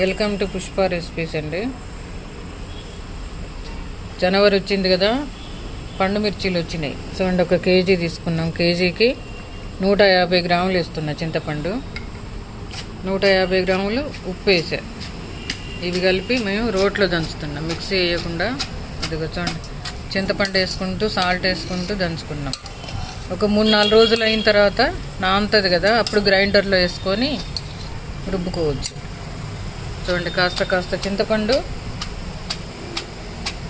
Welcome to Pushpa recipes అండి. జనవరి వచ్చింది కదా పండు మిర్చీలు వచ్చినాయి. చూడండి ఒక కేజీ తీసుకున్నాం. కేజీకి నూట యాభై గ్రాములు వేస్తున్నా చింతపండు. నూట యాభై గ్రాములు ఉప్పు వేసా. ఇవి కలిపి మేము రోట్లో దంచుతున్నాం. మిక్సీ వేయకుండా అది చూడండి. చింతపండు వేసుకుంటూ సాల్ట్ వేసుకుంటూ దంచుకున్నాం. ఒక మూడు నాలుగు రోజులు అయిన తర్వాత నాంతది కదా అప్పుడు గ్రైండర్లో వేసుకొని రుబ్బుకోవచ్చు. చూడండి కాస్త కాస్త చింతపండు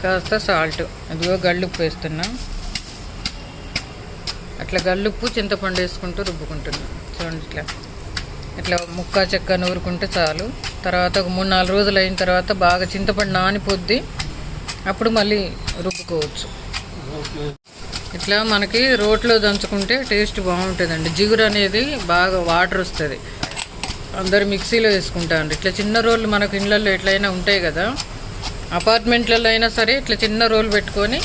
కాస్త సాల్ట్. అదిగో గళ్ళుప్పు వేస్తున్నా. అట్లా గళ్ళుప్పు చింతపండు వేసుకుంటూ రుబ్బుకుంటున్నా. చూడండి ఇట్లా. ఇట్లా ముక్క చెక్క నూరుకుంటే చాలు. తర్వాత ఒక మూడు నాలుగు రోజులు అయిన తర్వాత బాగా చింతపండు నానిపోద్ది. అప్పుడు మళ్ళీ రుబ్బుకోవచ్చు. ఇట్లా మనకి రోట్లో దంచుకుంటే టేస్ట్ బాగుంటుందండి. జిగురు అనేది బాగా వాటర్ వస్తుంది. అందరు మిక్సీలో వేసుకుంటారు. ఇట్లా చిన్న రోళ్ళు మనకు ఇళ్ళల్లో ఎట్లయినా ఉంటాయి కదా. అపార్ట్మెంట్లలో అయినా సరే ఇట్లా చిన్న రోల్ పెట్టుకొని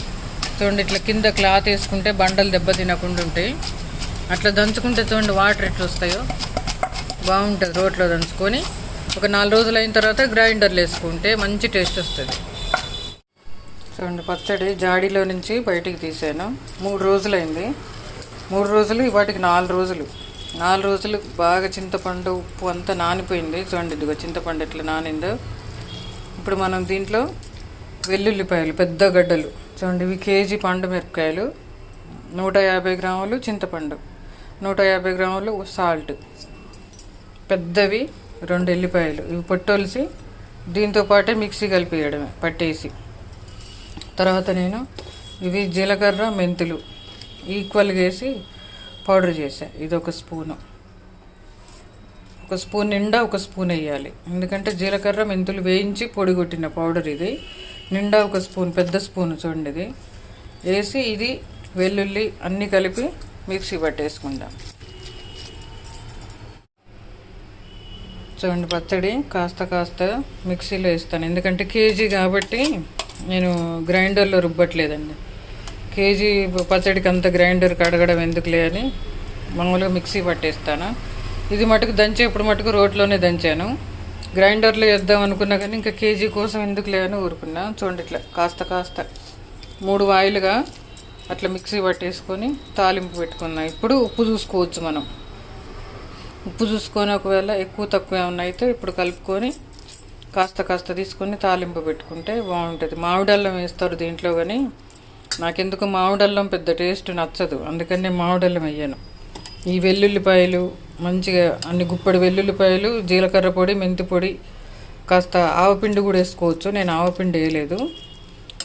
చూడండి ఇట్లా కింద క్లాత్ వేసుకుంటే బండలు దెబ్బ తినకుండా ఉంటాయి. అట్లా దంచుకుంటే చూడండి వాటర్ ఎట్లా వస్తాయో బాగుంటుంది రోట్లో దంచుకొని. ఒక నాలుగు రోజులు అయిన తర్వాత గ్రైండర్లు వేసుకుంటే మంచి టేస్ట్ వస్తుంది. చూడండి పచ్చడి జాడీలో నుంచి బయటికి తీసాను. మూడు రోజులైంది. మూడు రోజులు వాటికి నాలుగు రోజులు. నాలుగు రోజులు బాగా చింతపండు ఉప్పు అంతా నానిపోయింది. చూడండి ఇదిగో చింతపండు ఎట్లా నానిందో. ఇప్పుడు మనం దీంట్లో వెల్లుల్లిపాయలు పెద్ద గడ్డలు. చూడండి ఇవి కేజీ పండు మిరపకాయలు. నూట యాభై గ్రాములు చింతపండు. నూట యాభై గ్రాములు సాల్ట్. పెద్దవి రెండు ఎల్లిపాయలు. ఇవి పొట్టొలిసి దీంతో పాటే మిక్సీ కలిపేయడమే పట్టేసి. తర్వాత నేను ఇవి జీలకర్ర మెంతులు ఈక్వల్గా వేసి పౌడర్ చేసా. ఇది ఒక స్పూను. ఒక స్పూన్ నిండా ఒక స్పూన్ వేయాలి. ఎందుకంటే జీలకర్ర మెంతులు వేయించి పొడి కొట్టిన పౌడర్ ఇది. నిండా ఒక స్పూన్ పెద్ద స్పూన్ చూడండి ఇది. వేసి ఇది వెల్లుల్లి అన్నీ కలిపి మిక్సీ పట్టేసుకుందాం. చూడండి పచ్చడి కాస్త కాస్త మిక్సీలో వేస్తాను. ఎందుకంటే కేజీ కాబట్టి నేను గ్రైండర్లో రుబ్బట్లేదండి. కేజీ పచ్చడికి అంత గ్రైండర్ కడగడం ఎందుకులే అని మామూలుగా మిక్సీ పట్టేస్తాను. ఇది మటుకు దంచే ఇప్పుడు మటుకు రోడ్లోనే దంచాను. గ్రైండర్లో వేద్దాం అనుకున్నా కానీ ఇంకా కేజీ కోసం ఎందుకులే అని ఊరుకున్నా. చూడండి ఇట్లా కాస్త కాస్త మూడు వాయిలుగా అట్లా మిక్సీ పట్టేసుకొని తాలింపు పెట్టుకున్నాం. ఇప్పుడు ఉప్పు చూసుకోవచ్చు మనం. ఉప్పు చూసుకొని ఒకవేళ ఎక్కువ తక్కువ ఏమన్నా అయితే ఇప్పుడు కలుపుకొని కాస్త కాస్త తీసుకొని తాలింపు పెట్టుకుంటే బాగుంటుంది. మామిడల్లం వేస్తారు దీంట్లో కానీ నాకెందుకు మామిడల్లం పెద్ద టేస్ట్ నచ్చదు. అందుకని నేను మామిడల్లం వేయను ఈ వెల్లుల్లిపాయలు మంచిగా అన్ని గుప్పడి వెల్లుల్లిపాయలు జీలకర్ర పొడి మెంతి పొడి కాస్త ఆవపిండి కూడా వేసుకోవచ్చు. నేను ఆవపిండి వేయలేదు.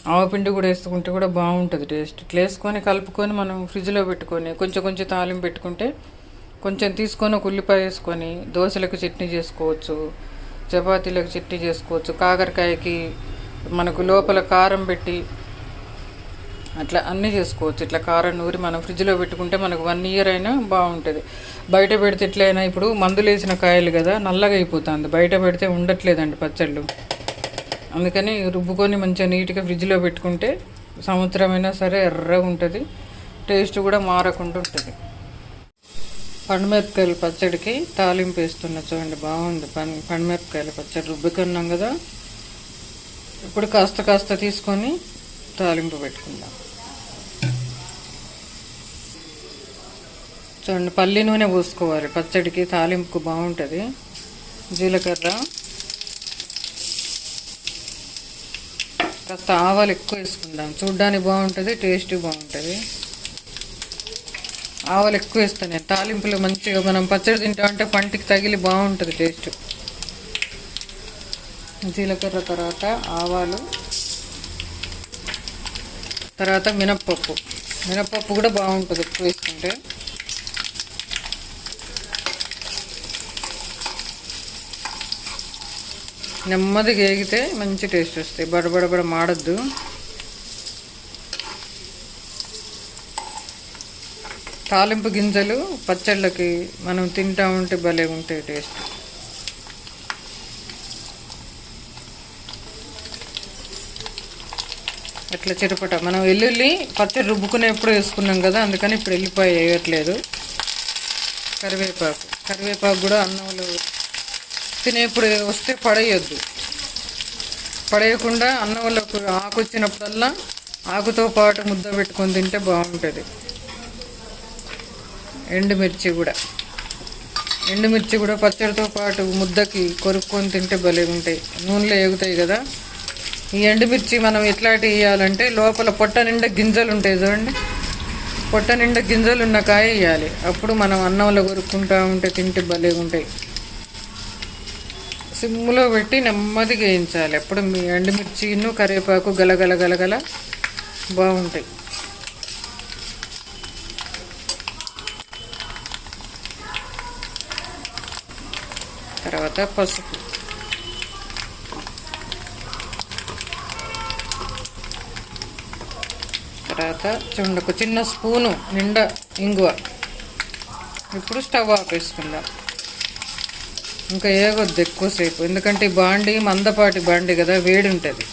ఆవపిండి కూడా వేసుకుంటే కూడా బాగుంటుంది టేస్ట్. ఇట్లా వేసుకొని కలుపుకొని మనం ఫ్రిడ్జ్లో పెట్టుకొని కొంచెం కొంచెం తాలింపు పెట్టుకుంటే కొంచెం తీసుకొని ఒక ఉల్లిపాయ వేసుకొని దోశలకు చట్నీ చేసుకోవచ్చు చపాతీలకు చట్నీ చేసుకోవచ్చు కాకరకాయకి మనకు లోపల కారం పెట్టి అట్లా అన్నీ చేసుకోవచ్చు. ఇట్లా కారం నూరి మనం ఫ్రిడ్జ్లో పెట్టుకుంటే మనకు వన్ ఇయర్ అయినా బాగుంటుంది. బయట పెడితే ఎట్లయినా ఇప్పుడు మందులు వేసిన కాయలు కదా నల్లగా అయిపోతుంది. బయట పెడితే ఉండట్లేదండి పచ్చళ్ళు. అందుకని రుబ్బుకొని మంచిగా నీట్గా ఫ్రిడ్జ్లో పెట్టుకుంటే సంవత్సరమైనా సరే ఎర్రగా ఉంటుంది. టేస్ట్ కూడా మారకుండా ఉంటుంది. పండుమిరపకాయల పచ్చడికి తాలింపు వేస్తున్నా చూడండి బాగుంది. పన్ పండుమిరపకాయల పచ్చడి రుబ్బుకున్నాం కదా ఇప్పుడు కాస్త కాస్త తీసుకొని తాలింపు పెట్టుకుందాం. చూడండి పల్లి నూనె పోసుకోవాలి. పచ్చడికి తాలింపుకు బాగుంటుంది. జీలకర్ర. కాస్త ఆవాలు ఎక్కువ వేసుకుందాం. చూడ్డానికి బాగుంటుంది టేస్ట్ బాగుంటుంది. ఆవాలు ఎక్కువ వేస్తాను నేను. తాలింపులు మంచిగా మనం పచ్చడి తింటామంటే పంటికి తగిలి బాగుంటుంది టేస్ట్. జీలకర్ర తర్వాత ఆవాలు. తర్వాత మినప్పప్పు. మినప్పప్పు కూడా బాగుంటుంది ఎక్కువ వేసుకుంటే. నెమ్మదిగా వేగితే మంచి టేస్ట్ వస్తాయి. బడబడబడ మాడద్దు. తాలింపు గింజలు పచ్చళ్ళకి మనం తింటా ఉంటే భలే ఉంటాయి టేస్ట్. అట్లా చిరపట. మనం వెల్లుల్లి పచ్చడి రుబ్బుకునేప్పుడు వేసుకున్నాం కదా అందుకని ఇప్పుడు వెళ్ళిపోయి వేయట్లేదు. కరివేపాకు. కరివేపాకు కూడా అన్నంలో తినేప్పుడు వస్తే పడేయొద్దు. పడేయకుండా అన్నంలోకి ఆకు వచ్చినప్పుడల్లా ఆకుతో పాటు ముద్ద పెట్టుకొని తింటే బాగుంటుంది. ఎండుమిర్చి కూడా. ఎండుమిర్చి కూడా పచ్చడితో పాటు ముద్దకి కొరుక్కొని తింటే భలే ఉంటాయి. నూనెలో ఎగుతాయి కదా. ఈ ఎండుమిర్చి మనం ఎట్లాంటి వేయాలంటే లోపల పొట్ట నిండా గింజలు ఉంటాయి చూడండి. పొట్ట నిండా గింజలు ఉన్న కాయ వేయాలి అప్పుడు మనం అన్నంలో కొరుక్కుంటూ ఉంటే తింటే భలే ఉంటాయి. సిమ్లో పెట్టి నెమ్మదిగా వేయించాలి. అప్పుడు మీ ఎండుమిర్చిను కరివేపాకు గలగల గలగల బాగుంటాయి. తర్వాత పసుపు. తర్వాత చూడండి ఒక చిన్న స్పూను నిండా ఇంగువ. ఇప్పుడు స్టవ్ ఆపేసుకుందాం. ఇంకా ఏగొద్దు ఎక్కువసేపు. ఎందుకంటే ఈ బాండి మందపాటి బాండి కదా వేడి ఉంటుంది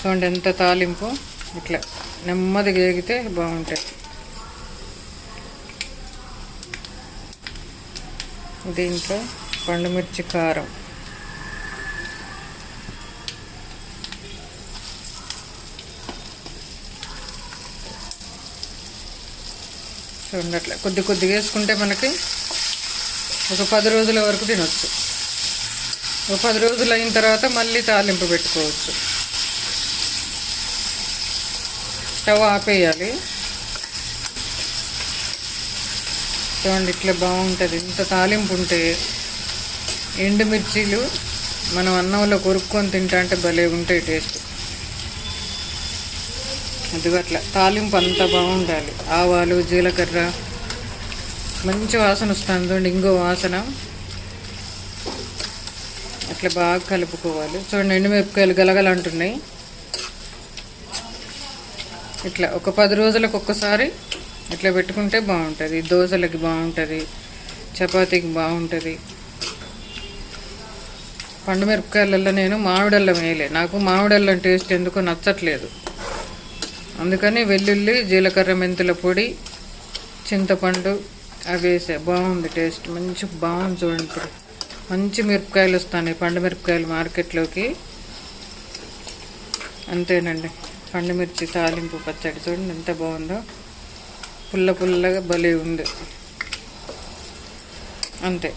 చూడండి ఎంత తాలింపు. ఇట్లా నెమ్మదిగా ఏగితే బాగుంటుంది. దీంట్లో పండుమిర్చి కారం. చూడండి అట్లా కొద్ది కొద్దిగా వేసుకుంటే మనకి ఒక పది రోజుల వరకు తినొచ్చు. ఒక పది రోజులు అయిన తర్వాత మళ్ళీ తాలింపు పెట్టుకోవచ్చు. స్టవ్ ఆపేయాలి. చూడండి ఇట్లా బాగుంటుంది. ఇంత తాలింపు ఉంటే ఎండుమిర్చీలు మనం అన్నంలో కొరుక్కొని తింటా అంటే భలే ఉంటాయి టేస్ట్. అది అట్లా. తాలింపు అంతా బాగుండాలి. ఆవాలు జీలకర్ర మంచి వాసన వస్తుంది చూడండి ఇంకో వాసన. అట్లా బాగా కలుపుకోవాలి. చూడండి ఎండుమిరపకాయలు గలగలంటున్నాయి. ఇట్లా ఒక పది రోజులకు ఒక్కసారి ఇట్లా పెట్టుకుంటే బాగుంటుంది. దోశలకి బాగుంటుంది చపాతీకి బాగుంటుంది. పండు మిరపకాయలలో నేను మామిడల్లం వేయలే. నాకు మామిడల్లం టేస్ట్ ఎందుకో నచ్చట్లేదు. అందుకని వెల్లుల్లి జీలకర్ర మెంతుల పొడి చింతపండు అవి వేసా బాగుంది టేస్ట్. మంచి బాగుంది చూడండి ఇప్పుడు. మంచి మిరపకాయలు వస్తాయి పండు మిరపకాయలు మార్కెట్లోకి. అంతేనండి. పండు మిర్చి తాలింపు పచ్చడి చూడండి ఎంత బాగుందో. పుల్ల పుల్లగా భలే ఉంది. అంతే.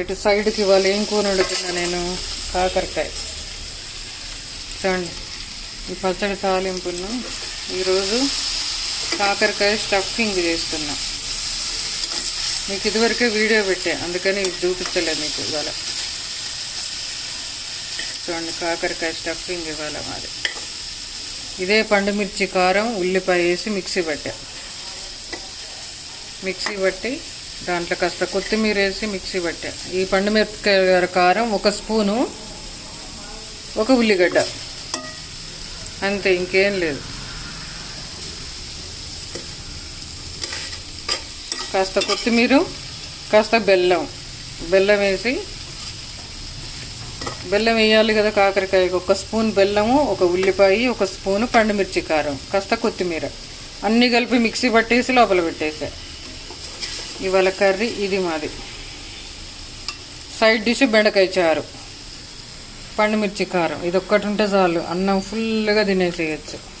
ఇటు సైడ్కి ఇవాళ ఏం కూర వండుతున్నా నేను? కాకరకాయ. చూడండి. ఈ పచ్చడి తాలింపును ఈరోజు కాకరకాయ స్టఫింగ్ చేస్తున్నా. మీకు ఇదివరకే వీడియో పెట్టా అందుకని ఇది మీకు ఇవాళ. చూడండి కాకరకాయ స్టఫింగ్ ఇవాళ మాది. ఇదే పండుమిర్చి కారం ఉల్లిపాయ వేసి మిక్సీ పట్టా. మిక్సీ పట్టి దాంట్లో కాస్త కొత్తిమీర వేసి మిక్సీ పట్టా. ఈ పండుమిరపకాయ కారం ఒక స్పూను ఒక ఉల్లిగడ్డ. అంతే ఇంకేం లేదు. కాస్త కొత్తిమీర కాస్త బెల్లం. బెల్లం వేసి బెల్లం వేయాలి కదా కాకరకాయకి. ఒక స్పూన్ బెల్లము ఒక ఉల్లిపాయ ఒక స్పూను పండుమిర్చి కారం. కాస్త కొత్తిమీర. అన్నీ కలిపి మిక్సీ పట్టేసి లోపల పెట్టేసా. ఇవాళ కర్రీ ఇది మాది. సైడ్ డిష్ బెండకాయ చారు. పండుమిర్చి కారం. ఇది ఒక్కటి ఉంటే చాలు. అన్నం ఫుల్గా తినేసేయచ్చు.